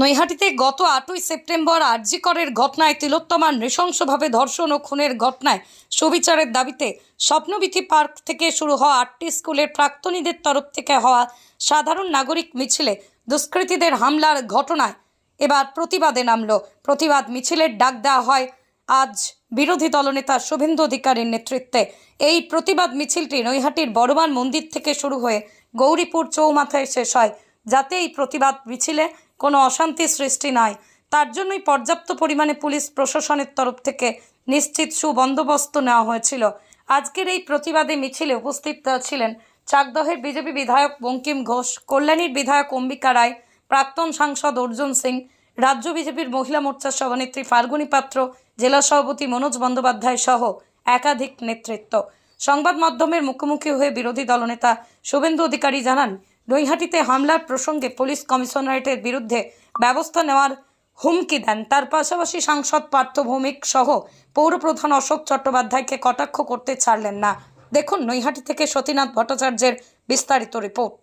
নৈহাটিতে গত আটই সেপ্টেম্বর আরজিকরের ঘটনায় তিলোত্তমার নৃশংসভাবে ধর্ষণ ও খুনের ঘটনায় সুবিচারের দাবিতে স্বপ্নবিথি পার্ক থেকে শুরু হওয়া আটটি স্কুলের প্রাক্তনীদের তরফ থেকে হওয়া সাধারণ নাগরিক মিছিলে দুষ্কৃতীদের হামলার ঘটনায় এবার প্রতিবাদে নামল। প্রতিবাদ মিছিলের ডাক দেওয়া হয় আজ বিরোধী দলনেতা শুভেন্দু অধিকারীর নেতৃত্বে। এই প্রতিবাদ মিছিলটি নৈহাটির বড়বান মন্দির থেকে শুরু হয়ে গৌরীপুর চৌমাথায় শেষ হয়। যাতে এই প্রতিবাদ মিছিলে কোনো অশান্তি সৃষ্টি নয় তার জন্যই পর্যাপ্ত পরিমাণে পুলিশ প্রশাসনের তরফ থেকে নিশ্চিত সুবন্দোবস্ত নেওয়া হয়েছিল। আজকের এই প্রতিবাদী মিছিলে উপস্থিত ছিলেন চাকদহের বিজেপি বিধায়ক বঙ্কিম ঘোষ, কল্যাণীর বিধায়ক অম্বিকা রায়, প্রাক্তন সাংসদ অর্জুন সিং, রাজ্য বিজেপির মহিলা মোর্চার সভানেত্রী ফাল্গুনী পাত্র, জেলা সভাপতি মনোজ বন্দ্যোপাধ্যায় সহ একাধিক নেতৃত্ব। সংবাদ মাধ্যমের মুখোমুখি হয়ে বিরোধী দলনেতা শুভেন্দু অধিকারী জানান নৈহাটিতে হামলার প্রসঙ্গে পুলিশ কমিশনারেটের বিরুদ্ধে ব্যবস্থা নেওয়ার হুমকি দেন। তার পাশাপাশি সাংসদ পার্থ ভৌমিক সহ পৌরপ্রধান অশোক চট্টোপাধ্যায়কে কটাক্ষ করতে ছাড়লেন না। দেখুন নৈহাটি থেকে সতীনাথ ভট্টাচার্যের বিস্তারিত রিপোর্ট।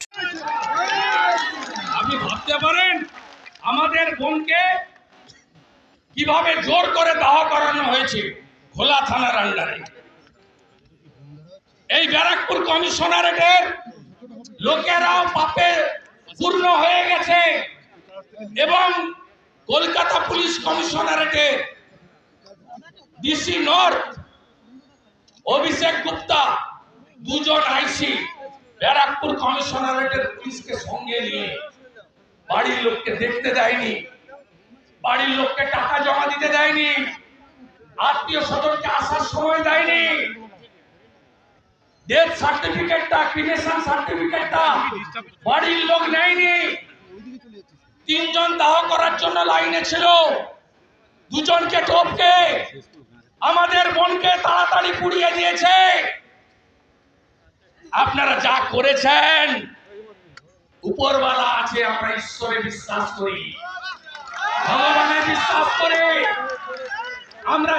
আপনি ভাবতে পারেন, আমাদের বোনকে কীভাবে জোর করে দাহ করানো হয়েছে খোলা থানার আন্ডারে। এই ব্যারাকপুর কমিশনারেটের লোকেরাও পাপে পূর্ণ হয়ে গেছে এবং কলকাতা পুলিশ কমিশনারেটের ডিসি নর্থ, অভিষেক গুপ্তা, দুজন আইসি, ব্যারাকপুর কমিশনারেটের পুলিশকে সঙ্গে নিয়ে বাড়ির লোককে দেখতে দেয়নি, বাড়ির লোককে টাকা জমা দিতে দেয়নি, আত্মীয় স্বজনকে আসার সময় দেয়নি ডেথ সার্টিফিকেটটা ক্রিমেশন সার্টিফিকেটটা বাড়ির লোক নেয়নি। তিনজন দাহ করার জন্য লাইনে ছিল। দুজনকে টপকে, আমাদের বোনকে তাড়াতাড়ি পুড়িয়ে দিয়েছে। আপনারা যা করেছেন, উপরওয়ালা আছে, আমরা ঈশ্বরে বিশ্বাস করি। ভগবানে বিশ্বাস করি। আমরা